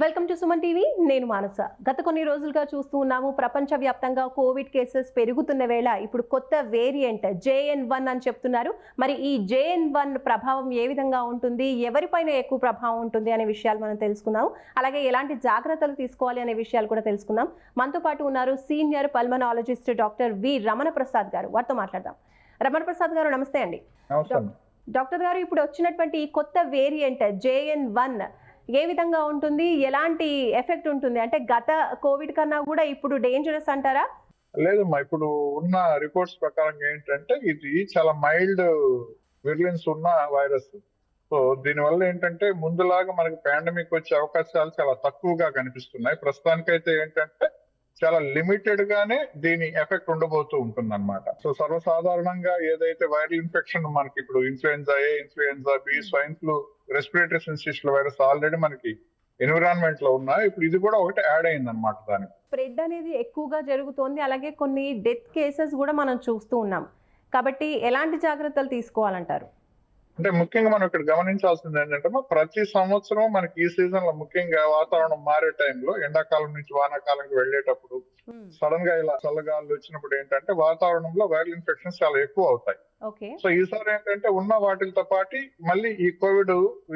Welcome to Suman TV. నేను మానస. గత కొన్ని రోజులుగా చూస్తూ ఉన్నాము ప్రపంచవ్యాప్తంగా కోవిడ్ కేసెస్ పెరుగుతున్న వేళ ఇప్పుడు కొత్త వేరియంట్ జేఎన్ వన్ అని చెప్తున్నారు. మరి ఈ జేఎన్ వన్ ప్రభావం ఏ విధంగా ఉంటుంది ఎవరిపైన ఎక్కువ ప్రభావం ఉంటుంది అనే విషయాలు మనం తెలుసుకుందాం. అలాగే ఎలాంటి జాగ్రత్తలు తీసుకోవాలి అనే విషయాలు కూడా తెలుసుకుందాం. మనతో పాటు ఉన్నారు senior pulmonologist doctor V Ramana Prasad garu. వారితో మాట్లాడదాం. రమణ ప్రసాద్ గారు నమస్తే అండి. డాక్టర్ గారు ఇప్పుడు వచ్చినటువంటి ఈ కొత్త వేరియంట్ జేఎన్ వన్ ఏ విధంగా ఉంటుంది? ఎలాంటి ఎఫెక్ట్ ఉంటుంది? అంటే గత కోవిడ్ కన్నా కూడా ఇప్పుడు డేంజరస్ అంటారా? లేదమ్మా ఇప్పుడు ఉన్న రిపోర్ట్స్ ప్రకారం ఏంటంటే ఇది చాలా మైల్డ్ విరిలెన్స్ ఉన్న వైరస్ సో దీనివల్ల ఏంటంటే ముందులాగా మనకి పాండమిక్ వచ్చే అవకాశాలు చాలా తక్కువగా కనిపిస్తున్నాయి. ప్రస్తుతానికైతే ఏంటంటే చాలా లిమిటెడ్ గానే దీని ఎఫెక్ట్ ఉండబోతూ ఉంటుంది అనమాట సో సర్వసాధారణంగా ఏదైతే వైరల్ ఇన్ఫెక్షన్ మనకి ఇప్పుడు influenza A influenza B swine flu respiratory sensation virus already మనకి ఎన్విరాన్మెంట్లో ఉన్నాయి ఇప్పుడు ఇది కూడా ఒకటి యాడ్ అయింది అనమాట దానికి. స్ప్రెడ్ అనేది ఎక్కువగా జరుగుతోంది. అలాగే కొన్ని డెత్ కేసెస్ కూడా మనం చూస్తూ ఉన్నాం. కాబట్టి ఎలాంటి జాగ్రత్తలు తీసుకోవాలంటారు? అంటే ముఖ్యంగా మనం ఇక్కడ గమనించాల్సింది ఏంటంటే ప్రతి సంవత్సరం మనకి ఈ సీజన్లో ముఖ్యంగా వాతావరణం మారే టైంలో ఎండాకాలం నుంచి వానాకాలంకి వెళ్ళేటప్పుడు సడన్గా ఇలా చల్లగాలు వచ్చినప్పుడు ఏంటంటే వాతావరణంలో వైరల్ ఇన్ఫెక్షన్స్ చాలా ఎక్కువ అవుతాయి. సో ఈసారి ఏంటంటే ఉన్న వాటితో పాటు మళ్ళీ ఈ కోవిడ్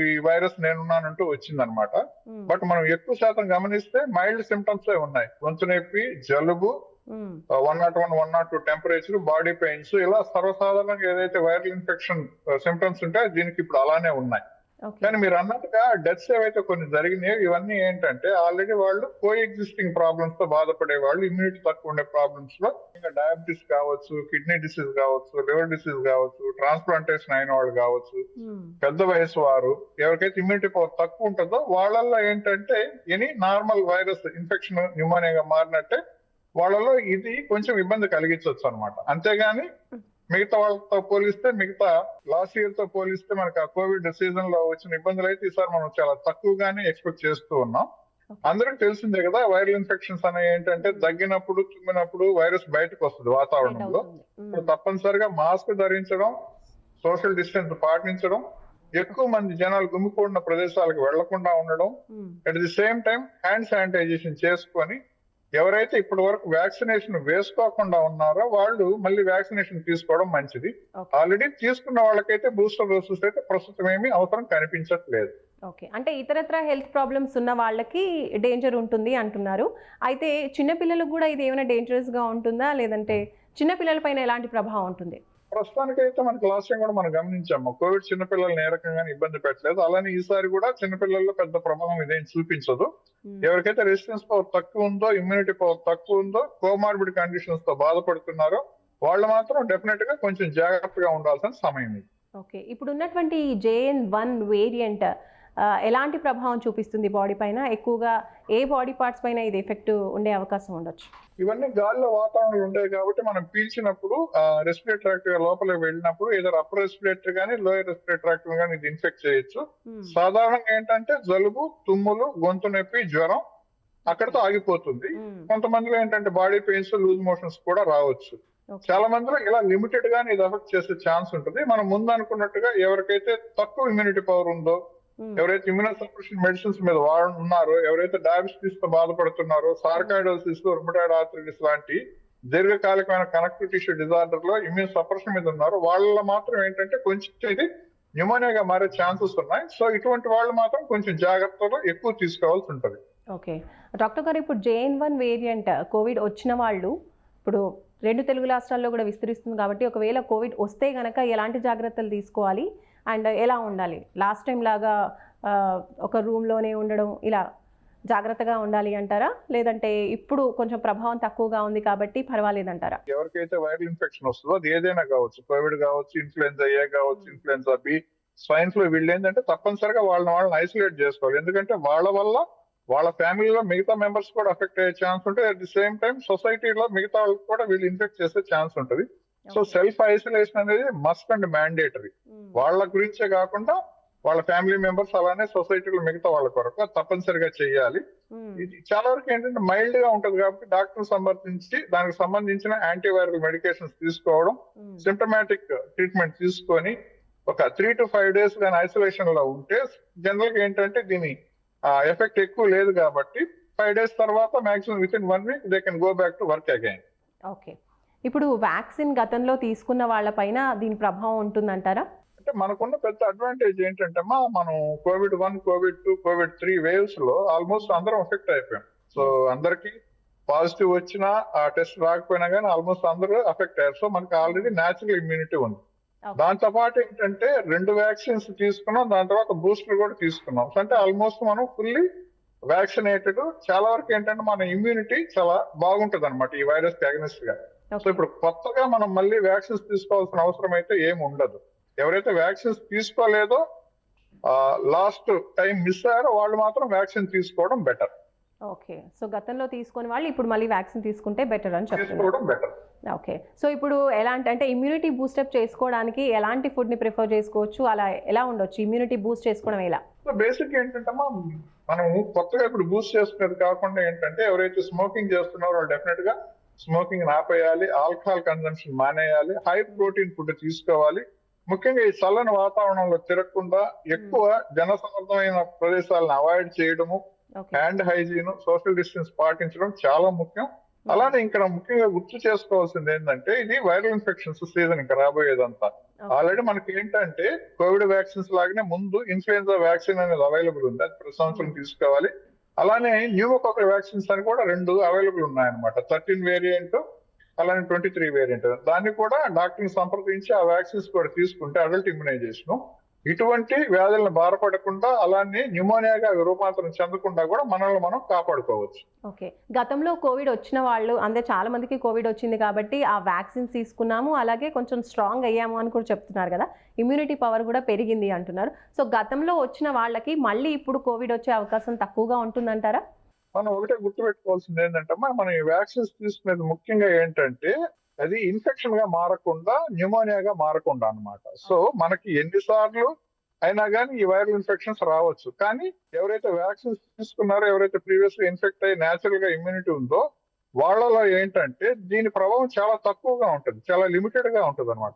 ఈ వైరస్ నేనున్నానంటూ వచ్చిందనమాట. బట్ మనం ఎక్కువ శాతం గమనిస్తే మైల్డ్ సిమ్టమ్స్ ఉన్నాయి. గొంతు నొప్పి జలుబు one not one one not two temperature body pains. ఇలా సర్వసాధారణంగా ఏదైతే వైరల్ ఇన్ఫెక్షన్ సిమ్టమ్స్ ఉంటాయో దీనికి ఇప్పుడు అలానే ఉన్నాయి. కానీ మీరు అన్నట్టుగా డెత్స్ ఏవైతే కొన్ని జరిగినాయో ఇవన్నీ ఏంటంటే ఆల్రెడీ వాళ్ళు కో ఎగ్జిస్టింగ్ ప్రాబ్లమ్స్తో బాధపడే వాళ్ళు ఇమ్యూనిటీ తక్కువ ఉండే ప్రాబ్లమ్స్లో ఇంకా డయాబెటీస్ కావచ్చు కిడ్నీ డిసీజ్ కావచ్చు లివర్ డిసీజ్ కావచ్చు ట్రాన్స్ప్లాంటేషన్ అయిన వాళ్ళు కావచ్చు పెద్ద వయసు వారు ఎవరికైతే ఇమ్యూనిటీ పవర్ తక్కువ ఉంటుందో వాళ్ళల్లో ఏంటంటే ఎనీ నార్మల్ వైరస్ ఇన్ఫెక్షన్ న్యూమోనియాగా మారినట్టే వాళ్ళలో ఇది కొంచెం ఇబ్బంది కలిగించవచ్చు అనమాట అంతేగాని మిగతా వాళ్ళతో పోలిస్తే మిగతా లాస్ట్ ఇయర్తో పోలిస్తే మనకి ఆ కోవిడ్ సీజన్లో వచ్చిన ఇబ్బందులు అయితే ఈసారి మనం చాలా తక్కువగానే ఎక్స్పెక్ట్ చేస్తూ ఉన్నాం. అందరికి తెలిసిందే కదా వైరల్ ఇన్ఫెక్షన్స్ అనేవి ఏంటంటే దగ్గినప్పుడు తుమ్మినప్పుడు వైరస్ బయటకు వస్తుంది వాతావరణంలో. తప్పనిసరిగా మాస్క్ ధరించడం సోషల్ డిస్టెన్స్ పాటించడం ఎక్కువ మంది జనాలు గుమికూడిన ప్రదేశాలకు వెళ్ళకుండా ఉండడం at the same time hand sanitisation చేసుకొని ఎవరైతే ఇప్పటి వరకు వ్యాక్సినేషన్ వేసుకోకుండా ఉన్నారో వాళ్ళు మళ్ళీ వ్యాక్సినేషన్ తీసుకోవడం మంచిది. ఆల్రెడీ తీసుకున్న వాళ్ళకైతే బూస్టర్ డోసెస్ అయితే ప్రస్తుతం ఏమీ అవసరం కనిపించట్లేదు. ఓకే. అంటే ఇతరత్ర హెల్త్ ప్రాబ్లమ్స్ ఉన్న వాళ్ళకి డేంజర్ ఉంటుంది అంటున్నారు. అయితే చిన్నపిల్లలకు కూడా ఇది ఏమైనా డేంజరస్గా ఉంటుందా? లేదంటే చిన్నపిల్లల పైన ఎలాంటి ప్రభావం ఉంటుంది? ప్రస్తుతానికైతే మనకి లాస్ట్ టైం కూడా మనం గమనించాము. కోవిడ్ చిన్నపిల్లల్ని ఏ రకంగానే ఇబ్బంది పెట్టలేదు. అలానే ఈసారి కూడా చిన్నపిల్లల్లో పెద్ద ప్రభావం ఇదేం చూపించదు. ఎవరికైతే రెసిస్టెన్స్ పవర్ తక్కువ ఉందో ఇమ్యూనిటీ పవర్ తక్కువ ఉందో కోమార్బిడ్ కండిషన్స్తో బాధపడుతున్నారో వాళ్ళు మాత్రం డెఫినెట్గా కొంచెం జాగ్రత్తగా ఉండాల్సిన సమయం ఇది. ఓకే. ఇప్పుడు ఉన్నటువంటి జేఎన్ వన్ వేరియంట్ ఎలాంటి ప్రభావం చూపిస్తుంది బాడీ పైన? ఎక్కువగా ఏ బాడీ పార్ట్స్ పైన ఇది ఎఫెక్ట్ ఉండే అవకాశం ఉండొచ్చు? ఇవన్నీ గాలిలో వాతావరణం ఉండేవి కాబట్టి మనం పీల్చినప్పుడు రెస్పిరేటరీ ట్రాక్ట్ లోపలికి వెళ్ళినప్పుడు ఏదో అప్పర్ రెస్పిరేటరీ కానీ లోయర్ రెస్పిరేటరీ ట్రాక్ట్ కానీ ఇది ఇన్ఫెక్ట్ చేయొచ్చు. సాధారణంగా ఏంటంటే జలుబు తుమ్ములు గొంతు నొప్పి జ్వరం అక్కడతో ఆగిపోతుంది. కొంతమందిలో ఏంటంటే బాడీ పెయిన్స్ లూజ్ మోషన్స్ కూడా రావచ్చు. చాలా మందిలో ఇలా లిమిటెడ్ గానే ఇది ఎఫెక్ట్ చేసే ఛాన్స్ ఉంటుంది. మనం ముందు అనుకున్నట్టుగా ఎవరికైతే తక్కువ ఇమ్యూనిటీ పవర్ ఉందో ఎవరైతే ఇమ్యూనో సప్రెషన్ మెడిసిన్స్ మీద వాడు ఉన్నారో ఎవరైతే డయాబెటీస్తో బాధపడుతున్నారో సార్కాయిడోసిస్ రుమటాయిడ్ ఆర్థరైటిస్ లాంటి దీర్ఘకాలికమైన కనెక్టివ్ టిష్యూ డిజార్డర్లో ఇమ్యూన్ సప్రెషన్ మీద ఉన్నారో వాళ్ళలో మాత్రం ఏంటంటే కొంచెం ఇది న్యూమోనియాగా మారే ఛాన్సెస్ ఉన్నాయి. సో ఇటువంటి వాళ్ళు మాత్రం కొంచెం జాగ్రత్తలు ఎక్కువ తీసుకోవాల్సి ఉంటుంది. ఓకే. డాక్టర్ గారు ఇప్పుడు జేఎన్ వన్ వేరియంట్ కోవిడ్ వచ్చిన వాళ్ళు ఇప్పుడు రెండు తెలుగు రాష్ట్రాల్లో కూడా విస్తరిస్తుంది కాబట్టి ఒకవేళ కోవిడ్ వస్తే గనక ఎలాంటి జాగ్రత్తలు తీసుకోవాలి? అండ్ ఎలా ఉండాలి? లాస్ట్ టైం లాగా ఒక రూమ్లోనే ఉండడం ఇలా జాగ్రత్తగా ఉండాలి అంటారా? లేదంటే ఇప్పుడు కొంచెం ప్రభావం తక్కువగా ఉంది కాబట్టి పర్వాలేదంటారా? ఎవరికైతే వైరల్ ఇన్ఫెక్షన్ వస్తుందో అది ఏదైనా కావచ్చు. కోవిడ్ కావచ్చు ఇన్ఫ్లుయెన్జా ఏ కావచ్చు ఇన్ఫ్లుయెన్జా బి స్వైన్ ఫ్లూ వీళ్ళు ఏంటంటే తప్పనిసరిగా వాళ్ళని వాళ్ళని ఐసోలేట్ చేసుకోవాలి. ఎందుకంటే వాళ్ళ వల్ల వాళ్ళ ఫ్యామిలీలో మిగతా మెంబర్స్ కూడా అఫెక్ట్ అయ్యే ఛాన్స్ ఉంటుంది అట్ ది సేమ్ టైం సొసైటీలో మిగతా వాళ్ళకి కూడా వీళ్ళు ఇన్ఫెక్ట్ చేసే ఛాన్స్ ఉంటుంది. సో సెల్ఫ్ ఐసోలేషన్ అనేది మస్ట్ అండ్ మ్యాండేటరీ. వాళ్ళ గురించే కాకుండా వాళ్ళ ఫ్యామిలీ మెంబర్స్ అలానే సొసైటీలో మిగతా వాళ్ళ కొరకు తప్పనిసరిగా చేయాలి. ఇది చాలా వరకు ఏంటంటే మైల్డ్గా ఉంటది కాబట్టి డాక్టర్ సంబంధించి దానికి సంబంధించిన యాంటీవైరల్ మెడికేషన్స్ తీసుకోవడం సిమ్టమాటిక్ ట్రీట్మెంట్ తీసుకొని ఒక త్రీ టు ఫైవ్ డేస్ కానీ ఐసోలేషన్లో ఉంటే జనరల్గా ఏంటంటే దీని ఎఫెక్ట్ ఎక్కువ లేదు కాబట్టి ఫైవ్ డేస్ తర్వాత maximum within one week they can go back to work again. Okay ఇప్పుడు వ్యాక్సిన్ గతంలో తీసుకున్న వాళ్ళపైన దీని ప్రభావం ఉంటుందంటారా? అంటే మనకున్న పెద్ద అడ్వాంటేజ్ ఏంటంటే అమ్మా మనం COVID one COVID two COVID three వేవ్స్లో almost అందరం ఎఫెక్ట్ అయిపోయాం. సో అందరికి పాజిటివ్ వచ్చినా ఆ టెస్ట్ రాకపోయినా కానీ ఆల్మోస్ట్ అందరూ అఫెక్ట్ అయ్యారు. సో మనకి ఆల్రెడీ న్యాచురల్ ఇమ్యూనిటీ ఉంది. దాంతో పాటు ఏంటంటే రెండు వ్యాక్సిన్స్ తీసుకున్నాం దాని తర్వాత బూస్టర్ కూడా తీసుకున్నాం. సో అంటే ఆల్మోస్ట్ మనం ఫుల్లీ వ్యాక్సినేటెడ్ చాలా వరకు ఏంటంటే మన ఇమ్యూనిటీ చాలా బాగుంటది అనమాట ఈ వైరస్ అగనిస్ట్గా. సో ఇప్పుడు కొత్తగా మనం మళ్ళీ వ్యాక్సిన్స్ తీసుకోవాల్సిన అవసరం అయితే ఏమి ఉండదు. ఎవరైతే వ్యాక్సిన్స్ తీసుకోలేదో లాస్ట్ టైం మిస్ అయ్యారో వాళ్ళు మాత్రం వ్యాక్సిన్ తీసుకోవడం బెటర్. ఓకే. సో గతంలో తీసుకుని వాళ్ళు ఇప్పుడు మళ్ళీ వ్యాక్సిన్ తీసుకుంటే బెటర్ అని చెప్తున్నారు. ఓకే. సో ఇప్పుడు ఎలాంటి అంటే ఇమ్యూనిటీ బూస్టప్ చేసుకోవడానికి ఎలాంటి ఫుడ్ని ప్రిఫర్ చేసుకోవచ్చు? అలా ఎలా ఉండొచ్చు? ఇమ్యూనిటీ బూస్ట్ చేసుకోవడం ఎలా? సో బేసిక్ ఏంటంటే మనం కొత్తగా ఇప్పుడు బూస్ట్ చేసుకునేది కాకుండా ఏంటంటే ఎవరైతే స్మోకింగ్ చేస్తున్నారో వాళ్ళు డెఫినెట్గా స్మోకింగ్ ఆపేయాలి ఆల్కహాల్ కన్సంప్షన్ మానేయాలి హై ప్రోటీన్ ఫుడ్ తీసుకోవాలి. ముఖ్యంగా ఈ చల్లని వాతావరణంలో తిరగకుండా ఎక్కువ జనసమర్థమైన ప్రదేశాలను అవాయిడ్ చేయడము హ్యాండ్ హైజీన్ సోషల్ డిస్టెన్స్ పాటించడం చాలా ముఖ్యం. అలానే ఇక్కడ ముఖ్యంగా గుర్తు చేసుకోవాల్సింది ఏంటంటే ఇది వైరల్ ఇన్ఫెక్షన్స్ సీజన్ ఇంకా రాబోయేదంతా. ఆల్రెడీ మనకి ఏంటంటే కోవిడ్ వ్యాక్సిన్స్ లాగానే ముందు ఇన్ఫ్లుయెన్జా వ్యాక్సిన్ అనేది అవైలబుల్ ఉంది. అది ప్రతి సంవత్సరం తీసుకోవాలి. అలానే న్యూమోకోకల్ వ్యాక్సిన్స్ అని కూడా రెండు అవైలబుల్ ఉన్నాయన్నమాట. థర్టీన్ వేరియంట్ అలానే ట్వంటీ త్రీ వేరియంట్. దాన్ని కూడా డాక్టర్ని సంప్రదించి ఆ వ్యాక్సిన్స్ కూడా తీసుకుంటే అడల్ట్ ఇమ్యునైజేషన్ ఇటువంటి వ్యాధులను బాధపడకుండా అలానే న్యూమోనియాగా రూపాంతరం చెందకుండా కూడా మనల్ని మనం కాపాడుకోవచ్చు. ఓకే. గతంలో కోవిడ్ వచ్చిన వాళ్ళు అంటే చాలా మందికి కోవిడ్ వచ్చింది కాబట్టి ఆ వ్యాక్సిన్స్ తీసుకున్నాము అలాగే కొంచెం స్ట్రాంగ్ అయ్యాము అని కూడా చెప్తున్నారు కదా. ఇమ్యూనిటీ పవర్ కూడా పెరిగింది అంటున్నారు. సో గతంలో వచ్చిన వాళ్ళకి మళ్ళీ ఇప్పుడు కోవిడ్ వచ్చే అవకాశం తక్కువగా ఉంటుందంటారా? మనం ఒకటే గుర్తుపెట్టుకోవాల్సింది ఏంటంటే మనం ఈ వ్యాక్సిన్స్ తీసుకునేది ముఖ్యంగా ఏంటంటే అది ఇన్ఫెక్షన్గా మారకుండా న్యూమోనియాగా మారకుండా అన్నమాట. సో మనకి ఎన్నిసార్లు అయినా కానీ ఈ వైరల్ ఇన్ఫెక్షన్స్ రావచ్చు. కానీ ఎవరైతే వ్యాక్సిన్స్ తీసుకున్నారో ఎవరైతే ప్రీవియస్గా ఇన్ఫెక్ట్ అయ్యి న్యాచురల్గా ఇమ్యూనిటీ ఉందో వాళ్ళలో ఏంటంటే దీని ప్రభావం చాలా తక్కువగా ఉంటుంది. చాలా లిమిటెడ్గా ఉంటుంది అనమాట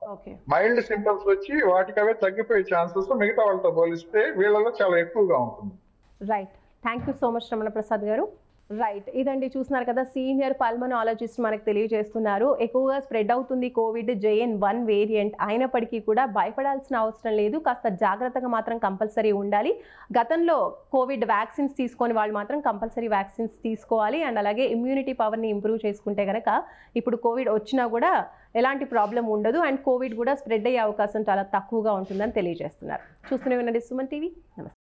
మైల్డ్ సింటమ్స్ వచ్చి వాటికి అవే తగ్గిపోయే ఛాన్సెస్ మిగతా వాళ్ళతో పోలిస్తే వీళ్ళలో చాలా ఎక్కువగా ఉంటుంది. Right thank you so much Ramana Prasad garu. Right ఇదండి చూస్తున్నారు కదా సీనియర్ పల్మనాలజిస్ట్ మనకు తెలియజేస్తున్నారు. ఎక్కువగా స్ప్రెడ్ అవుతుంది కోవిడ్ జేఎన్ వన్ వేరియంట్ అయినప్పటికీ కూడా భయపడాల్సిన అవసరం లేదు. కాస్త జాగ్రత్తగా మాత్రం కంపల్సరీ ఉండాలి. గతంలో కోవిడ్ వ్యాక్సిన్స్ తీసుకొని వాళ్ళు మాత్రం కంపల్సరీ వ్యాక్సిన్స్ తీసుకోవాలి. అండ్ అలాగే ఇమ్యూనిటీ పవర్ని ఇంప్రూవ్ చేసుకుంటే కనుక ఇప్పుడు కోవిడ్ వచ్చినా కూడా ఎలాంటి ప్రాబ్లం ఉండదు. అండ్ కోవిడ్ కూడా స్ప్రెడ్ అయ్యే అవకాశం చాలా తక్కువగా ఉంటుందని తెలియజేస్తున్నారు. చూస్తూనే ఉండండి సుమన్ టీవీ. నమస్తే.